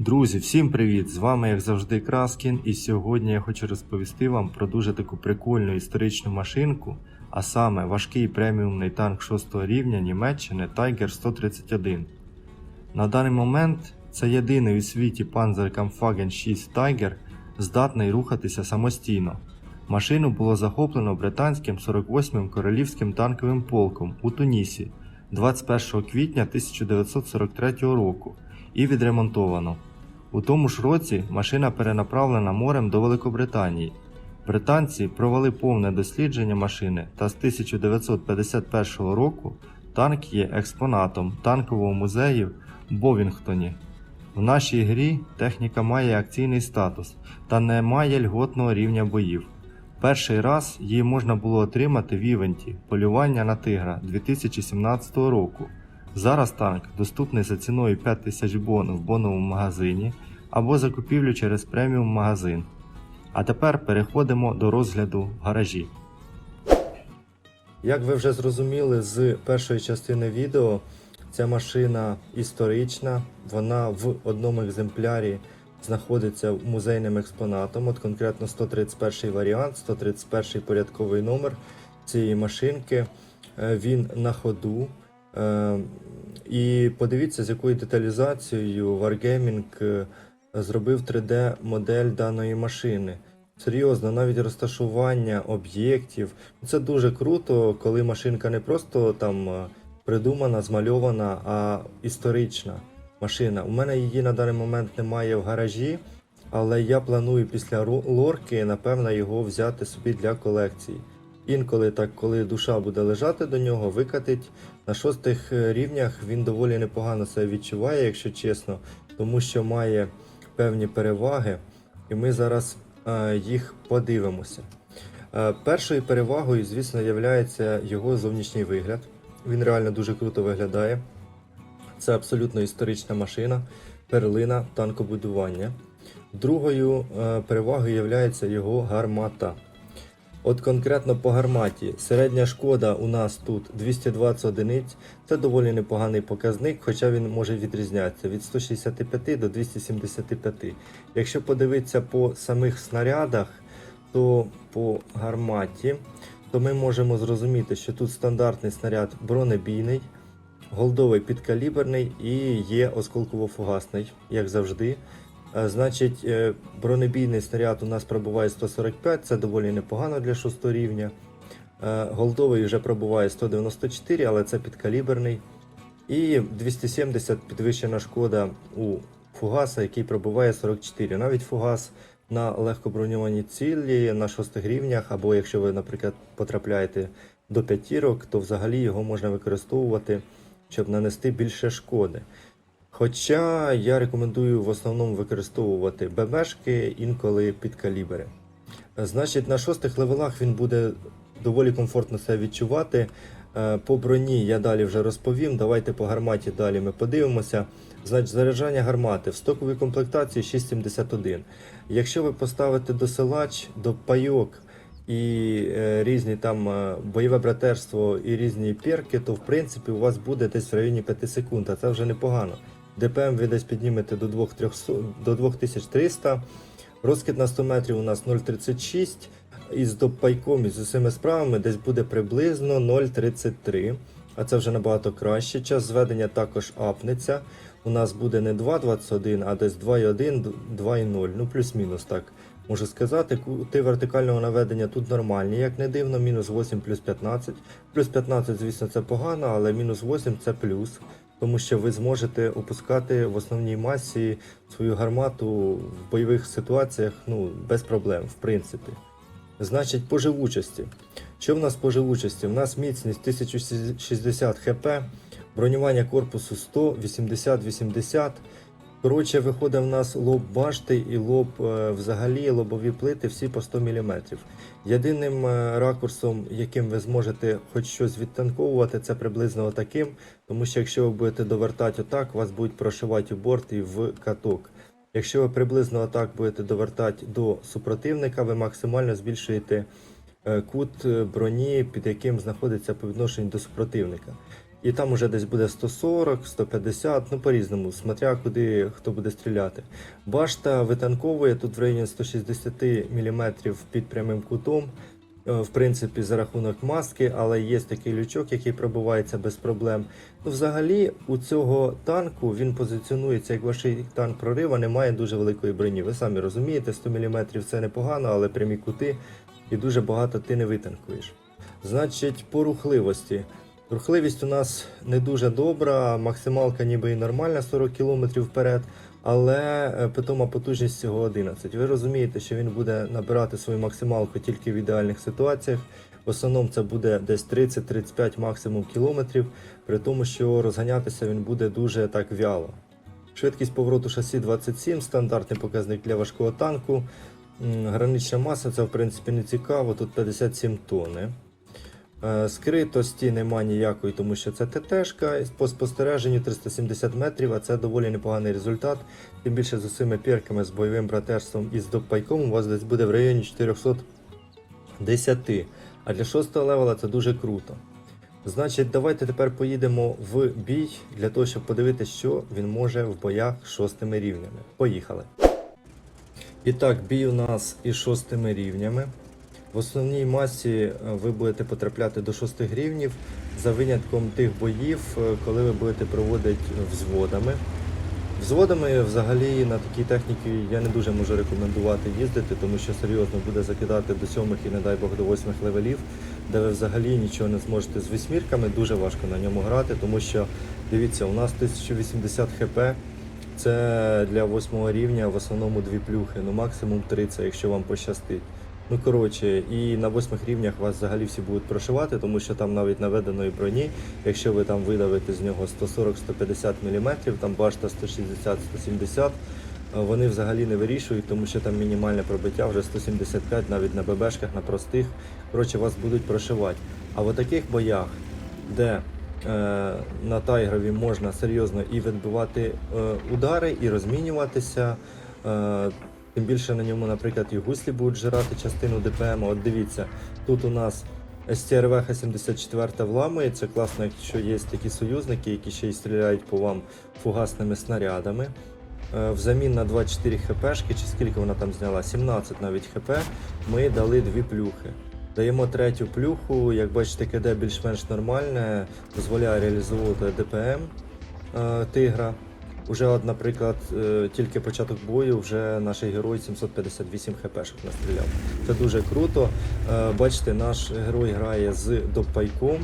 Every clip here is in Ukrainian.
Друзі, всім привіт! З вами, як завжди, Краскін, і сьогодні я хочу розповісти вам про дуже таку прикольну історичну машинку, а саме важкий преміумний танк 6 рівня Німеччини Tiger 131. На даний момент це єдиний у світі Panzerkampfwagen 6 Tiger, здатний рухатися самостійно. Машину було захоплено британським 48-м королівським танковим полком у Тунісі 21 квітня 1943 року і відремонтовано. У тому ж році машина перенаправлена морем до Великобританії. Британці провели повне дослідження машини та з 1951 року танк є експонатом танкового музею в Бовінгтоні. В нашій грі техніка має акційний статус та не має льготного рівня боїв. Перший раз її можна було отримати в івенті полювання на тигра 2017 року. Зараз танк доступний за ціною 5000 бон в боновому магазині або за купівлю через преміум магазин. А тепер переходимо до розгляду гаражі. Як ви вже зрозуміли з першої частини відео, ця машина історична, вона в одному екземплярі знаходиться музейним експонатом, от конкретно 131 варіант, 131 порядковий номер цієї машинки. Е, Він на ходу. Е, І подивіться, з якою деталізацією Wargaming е, зробив 3D-модель даної машини. Серйозно, навіть розташування об'єктів. Це дуже круто, коли машинка не просто там е, придумана, змальована, а історична машина. У мене її на даний момент немає в гаражі, але я планую після лорки, напевно, його взяти собі для колекції. Інколи так, коли душа буде лежати до нього, викатить. На шостих е, рівнях він доволі непогано себе відчуває, якщо чесно, тому що має певні переваги, і ми зараз е, їх подивимося. Е, першою перевагою, звісно, є його зовнішній вигляд. Він реально дуже круто виглядає. Це абсолютно історична машина, перлина танкобудування. Другою е, перевагою є його гармата. От конкретно по гарматі. Середня шкода у нас тут 220 одиниць. Це доволі непоганий показник, хоча він може відрізнятися від 165 до 275. Якщо подивитися по самих снарядах, то по гарматі, то ми можемо зрозуміти, що тут стандартний снаряд бронебійний, голдовий підкаліберний і є осколково-фугасний, як завжди. Е, Значить, е, бронебійний снаряд у нас пробуває 145, це доволі непогано для 6 рівня. Е, Голдовий вже пробуває 194, але це підкаліберний. І 270 підвищена шкода у фугаса, який пробуває 44. Навіть фугас на легкоброньовані цілі на 6 рівнях, або якщо ви, наприклад, потрапляєте до п'ятірок, то взагалі його можна використовувати, щоб нанести більше шкоди. Хоча я рекомендую в основному використовувати ББшки, інколи під калібри. Значить, на шостих левелах він буде доволі комфортно себе відчувати. Е, По броні я далі вже розповім. Давайте по гарматі далі ми подивимося. Значить, заряджання гармати в стоковій комплектації 6,71. Якщо ви поставите досилач до пайок і е, різні там е, бойове братерство і різні перки, то в принципі у вас буде десь в районі 5 секунд, а це вже непогано. ДПМ ви десь піднімете до 2300 до 2300. Розкид на 100 метрів у нас 0,36. Із допайком і з усіма справами десь буде приблизно 0,33. А це вже набагато краще. Час зведення також апнеться. У нас буде не 2,21, а десь 2,1, 2,0. Ну, плюс-мінус так можу сказати. Кути вертикального наведення тут нормальні, як не дивно, мінус 8 плюс 15. Плюс 15, звісно, це погано, але мінус 8 це плюс. Тому що ви зможете опускати в основній масі свою гармату в бойових ситуаціях ну, без проблем, в принципі. Значить, по живучості. Що в нас по живучості? У нас міцність 1060 хп, бронювання корпусу 100, 80-80. Коротше, виходить в нас лоб башти і лоб е, взагалі лобові плити всі по 100 мм. Єдиним е, ракурсом, яким ви зможете хоч щось відтанковувати, це приблизно таким, тому що якщо ви будете довертати отак, вас будуть прошивати у борт і в каток. Якщо ви приблизно отак будете довертати до супротивника, ви максимально збільшуєте е, кут броні, під яким знаходиться по відношенню до супротивника. І там уже десь буде 140, 150, ну по-різному, смотря куди хто буде стріляти. Башта витанковує тут в районі 160 мм під прямим кутом. Е, В принципі, за рахунок маски, але є такий лючок, який пробивається без проблем. Ну, взагалі, у цього танку він позиціонується як важкий танк прорива, немає дуже великої броні. Ви самі розумієте, 100 мм це непогано, але прямі кути і дуже багато ти не витанкуєш. Значить, по рухливості. Рухливість у нас не дуже добра, максималка ніби і нормальна 40 км вперед, але е, питома потужність всього 11. Ви розумієте, що він буде набирати свою максималку тільки в ідеальних ситуаціях. В основному це буде десь 30-35 максимум кілометрів, при тому, що розганятися він буде дуже так вяло. Швидкість повороту шасі 27, стандартний показник для важкого танку. Гранична маса це в принципі не цікаво, тут 57 тонни. Е, Скритості нема ніякої, тому що це ТТшка. По спостереженню 370 метрів, а це доволі непоганий результат. Тим більше з усіми пірками, з бойовим братерством і з допайком у вас десь буде в районі 410. А для 6 левела це дуже круто. Значить, давайте тепер поїдемо в бій для того, щоб подивитися, що він може в боях з шостими рівнями. Поїхали. І так, бій у нас із шостими рівнями. В основній масі е, ви будете потрапляти до шостих рівнів за винятком тих боїв, е, коли ви будете проводити взводами. Взводами взагалі на такій техніці я не дуже можу рекомендувати їздити, тому що серйозно буде закидати до сьомих і не дай Бог до восьмих левелів, де ви взагалі нічого не зможете з вісьмірками. Дуже важко на ньому грати, тому що дивіться, у нас 1080 хп. Це для восьмого рівня в основному дві плюхи, ну максимум три, це якщо вам пощастить. Ну коротше, і на восьмих рівнях вас взагалі всі будуть прошивати, тому що там навіть наведеної броні, якщо ви там видавите з нього 140-150 мм, там башта 160-170, е, вони взагалі не вирішують, тому що там мінімальне пробиття вже 175 навіть на ББшках, на простих. Коротше, вас будуть прошивати. А в таких боях, де е, на тайгрові можна серйозно і відбивати е, удари, і розмінюватися. Е, Тим більше на ньому, наприклад, і гуслі будуть жирати частину ДПМ. От дивіться, тут у нас СТРВХ 74 вламується. Класно, якщо є такі союзники, які ще й стріляють по вам фугасними снарядами. Е, Взамін на 24 хпшки, чи скільки вона там зняла? 17 навіть хп, ми дали дві плюхи. Даємо третю плюху, як бачите, КД більш-менш нормальне, дозволяє реалізовувати ДПМ е, тигра. Уже, от, наприклад, е, тільки початок бою, вже наш герой 758 хпшок настріляв. Це дуже круто. Е, Бачите, наш герой грає з допайком.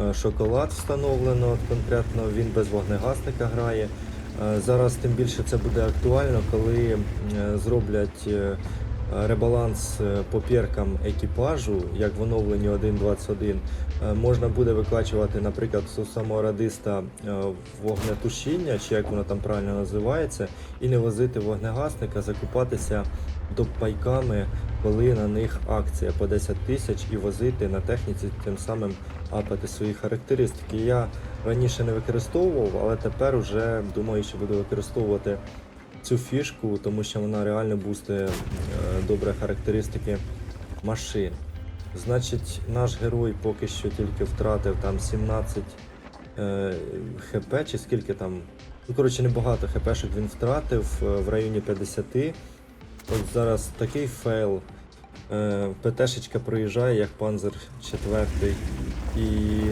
Е, Шоколад встановлено конкретно, він без вогнегасника грає. Зараз тим більше це буде актуально, коли зроблять ребаланс е, по піркам екіпажу, як в оновленні 1.21. Е, Можна буде викачувати, наприклад, у самого радиста е, вогнетушіння, чи як воно там правильно називається, і не возити вогнегасника, закупатися допайками, коли на них акція по 10 тисяч і возити на техніці, тим самим апати свої характеристики. Я раніше не використовував, але тепер вже думаю, що буду використовувати цю фішку, тому що вона реально бустує е, добре характеристики машин. Значить, наш герой поки що тільки втратив там 17 е, хп, чи скільки там. Ну, коротше, небагато хпшок він втратив е, в районі 50. От зараз такий фейл. Е, ПТшечка проїжджає як панзер 4 і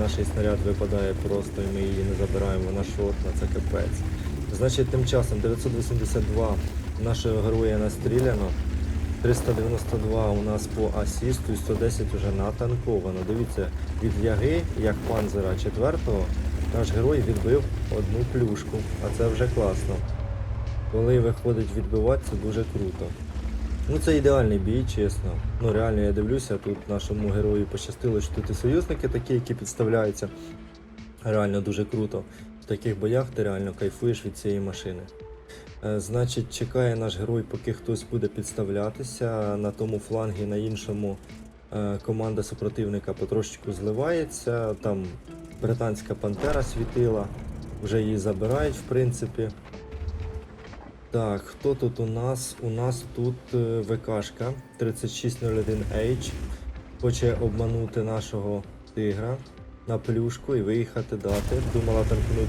наш снаряд випадає просто, і ми її не забираємо, вона шотна, це капець. Значить, тим часом 982 нашого героя настріляно, 392 у нас по асісту і 110 вже натанковано. Дивіться, від яги, як панзера 4-го, наш герой відбив одну плюшку, а це вже класно. Коли виходить відбивати, це дуже круто. Ну це ідеальний бій, чесно. Ну реально я дивлюся, тут нашому герою пощастило, що тут і союзники такі, які підставляються. Реально дуже круто. В таких боях ти реально кайфуєш від цієї машини. Е, Значить, чекає наш герой, поки хтось буде підставлятися. На тому флангі, на іншому е, команда супротивника потрошечку зливається. Там британська пантера світила, вже її забирають, в принципі. Так, хто тут у нас? У нас тут е, ВКшка 3601H. Хоче обманути нашого тигра. На плюшку і виїхати дати. Думала танкнуть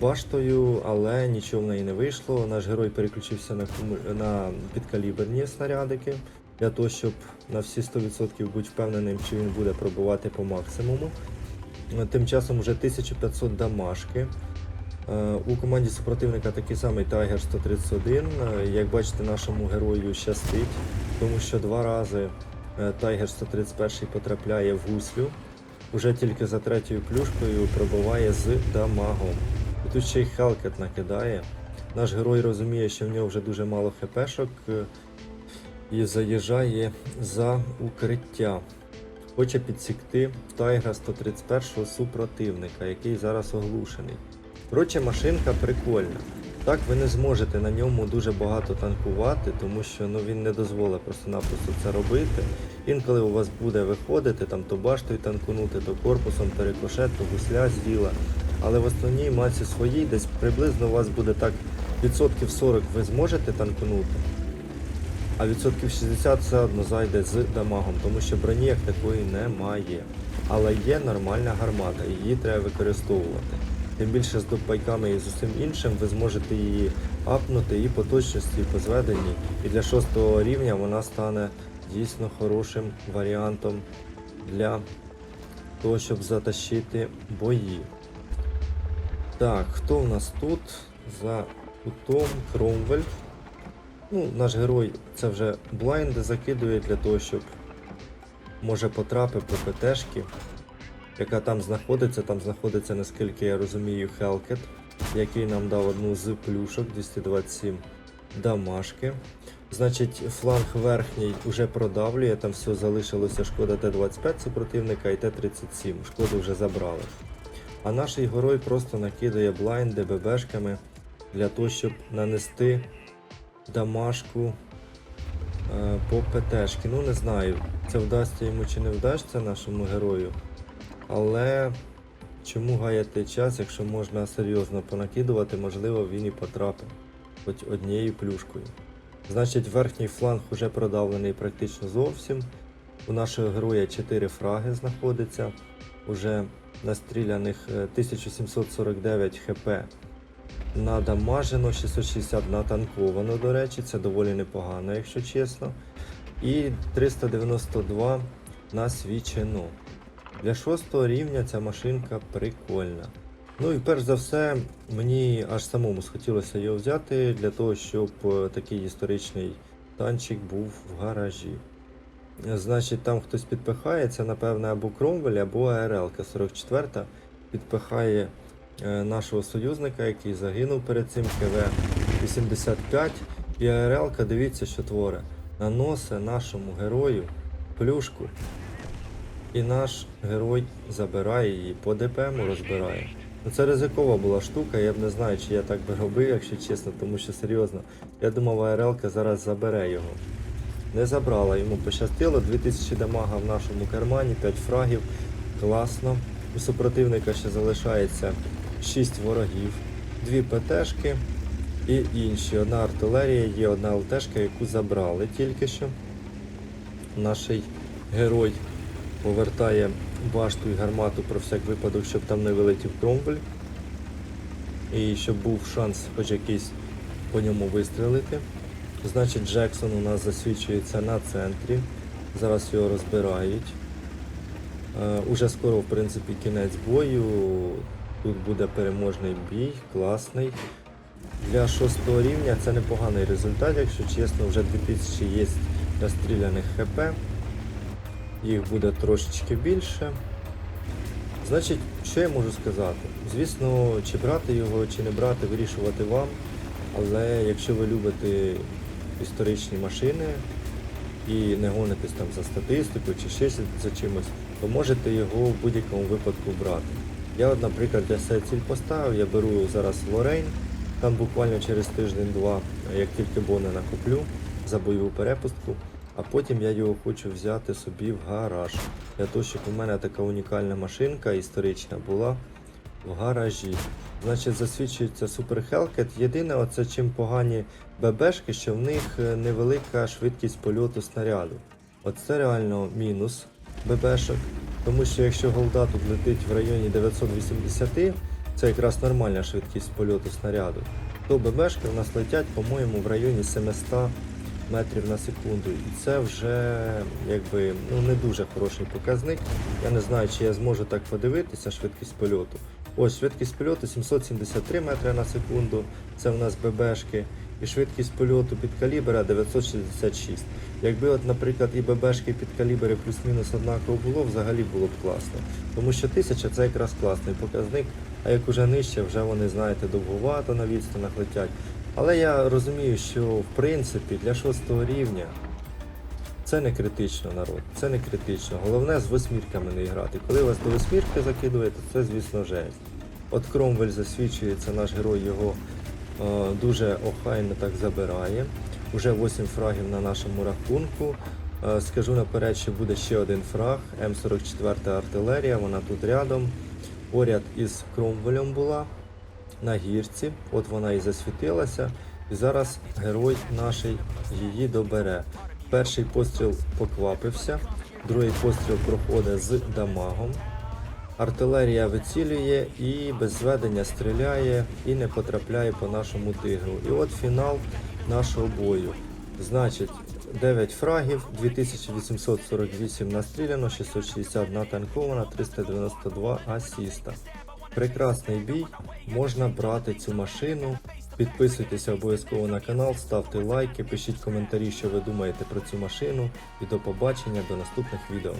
баштою, але нічого в неї не вийшло. Наш герой переключився на, на підкаліберні снарядики для того, щоб на всі 100% бути впевненим, чи він буде пробувати по максимуму. Тим часом вже 1500 дамашки. Е, У команді супротивника такий самий Tiger 131. Е, Як бачите, нашому герою щастить, тому що два рази е, Tiger 131 потрапляє в гуслю. Уже тільки за третьою плюшкою пробиває з дамагом. І тут ще й Хелкет накидає. Наш герой розуміє, що в нього вже дуже мало хпшок е, і заїжджає за укриття. Хоче підсікти Тайгра 131 супротивника, який зараз оглушений. Коротше, машинка прикольна. Так, ви не зможете на ньому дуже багато танкувати, тому що ну, він не дозволить просто-напросто це робити. Інколи у вас буде виходити, там то баштою танкунути, то корпусом перекошет, то гусля з діла. Але в основній масі своїй десь приблизно у вас буде так відсотків 40 ви зможете танкунути, а відсотків 60 все одно зайде з дамагом, тому що броні як такої немає. Але є нормальна гармата, її треба використовувати. Тим більше з допайками і з усім іншим ви зможете її апнути і по точності, і по зведенні. І для шостого рівня вона стане дійсно хорошим варіантом для того, щоб затащити бої. Так, хто у нас тут? За кутом Кромвель. Ну, наш герой це вже блайнди закидує для того, щоб може потрапив по ПТшки, яка там знаходиться. Там знаходиться, наскільки я розумію, Хелкет, який нам дав одну з плюшок 227 дамашки. Значить, фланг верхній вже продавлює, там все залишилося шкода Т-25 супротивника і Т-37. Шкоду вже забрали. А наш герой просто накидає блайнди ББшками для того, щоб нанести дамашку е, по ПТшки. Ну не знаю, це вдасться йому чи не вдасться нашому герою. Але чому гаяти час, якщо можна серйозно понакидувати, можливо він і потрапить хоч однією плюшкою. Значить, верхній фланг уже продавлений практично зовсім. У нашого героя 4 фраги знаходиться. Уже настріляних е, 1749 хп надамажено, 660 натанковано, до речі, це доволі непогано, якщо чесно. І 392 насвічено. Для шостого рівня ця машинка прикольна. Ну і перш за все, мені аж самому схотілося його взяти для того, щоб е, такий історичний танчик був в гаражі. Значить, там хтось підпихає, напевне або Кромвель, або АРЛ 44 підпихає е, нашого союзника, який загинув перед цим КВ-85. І АРЛ, дивіться, що творить. Наносить нашому герою плюшку. І наш герой забирає її, по ДПМу розбирає. Ну, це ризикова була штука, я б не знаю, чи я так би робив, якщо чесно, тому що серйозно. Я думав, АРЛ зараз забере його. Не забрала, йому пощастило, 2000 дамага в нашому кармані, 5 фрагів. Класно. У супротивника ще залишається 6 ворогів, 2 ПТшки і інші. Одна артилерія є, одна ЛТшка, яку забрали тільки що. Наш герой повертає башту і гармату про всяк випадок, щоб там не вилетів кромвель. І щоб був шанс хоч якийсь по ньому вистрелити. Значить, Джексон у нас засвідчується на центрі. Зараз його розбирають. Е, уже скоро, в принципі, кінець бою. Тут буде переможний бій, класний. Для шостого рівня це непоганий результат, якщо чесно, вже 2000 є розстріляних ХП. Їх буде трошечки більше. Значить, що я можу сказати? Звісно, чи брати його, чи не брати, вирішувати вам. Але якщо ви любите історичні машини і не гонитесь там за статистикою чи ще за чимось, то можете його в будь-якому випадку брати. Я, наприклад, для себе ціль поставив, я беру зараз Лорейн, там буквально через тиждень-два, як тільки бони накуплю за бойову перепустку, а потім я його хочу взяти собі в гараж. Для того, щоб у мене така унікальна машинка історична була в гаражі. Значить, засвідчується Super Hellcat. Єдине, оце чим погані ББшки, що в них е, невелика швидкість польоту снаряду. Оце реально мінус ББшок. Тому що якщо голда тут летить в районі 980, це якраз нормальна швидкість польоту снаряду, то ББшки у нас летять, по-моєму, в районі 700 метрів на секунду. І це вже якби ну, не дуже хороший показник. Я не знаю, чи я зможу так подивитися швидкість польоту. Ось швидкість польоту 773 метри на секунду, це в нас ББшки. І швидкість польоту під калібра 966. Якби, от, наприклад, і ББшки під калібри плюс-мінус однаково було, взагалі було б класно. Тому що 1000 це якраз класний показник, а як уже нижче, вже вони, знаєте, довгувато на відстанах летять. Але я розумію, що в принципі для шостого рівня це не критично, народ. Це не критично. Головне з восьмірками не грати. Коли вас до восьмірки закидує, то це, звісно, жесть. От Кромвель засвідчується, наш герой його е, дуже охайно так забирає. Уже 8 фрагів на нашому рахунку. Е, скажу наперед, що буде ще один фраг. М44 артилерія, вона тут рядом. Поряд із Кромвелем була на гірці. От вона і засвітилася. І зараз герой наш її добере. Перший постріл поквапився, другий постріл проходить з дамагом. Артилерія вицілює і без зведення стріляє і не потрапляє по нашому тигру. І от фінал нашого бою. Значить, 9 фрагів, 2848 настріляно, 660 натанковано, 392 асіста. Прекрасний бій, можна брати цю машину. Підписуйтеся обов'язково на канал, ставте лайки, пишіть коментарі, що ви думаєте про цю машину. І до побачення до наступних відео.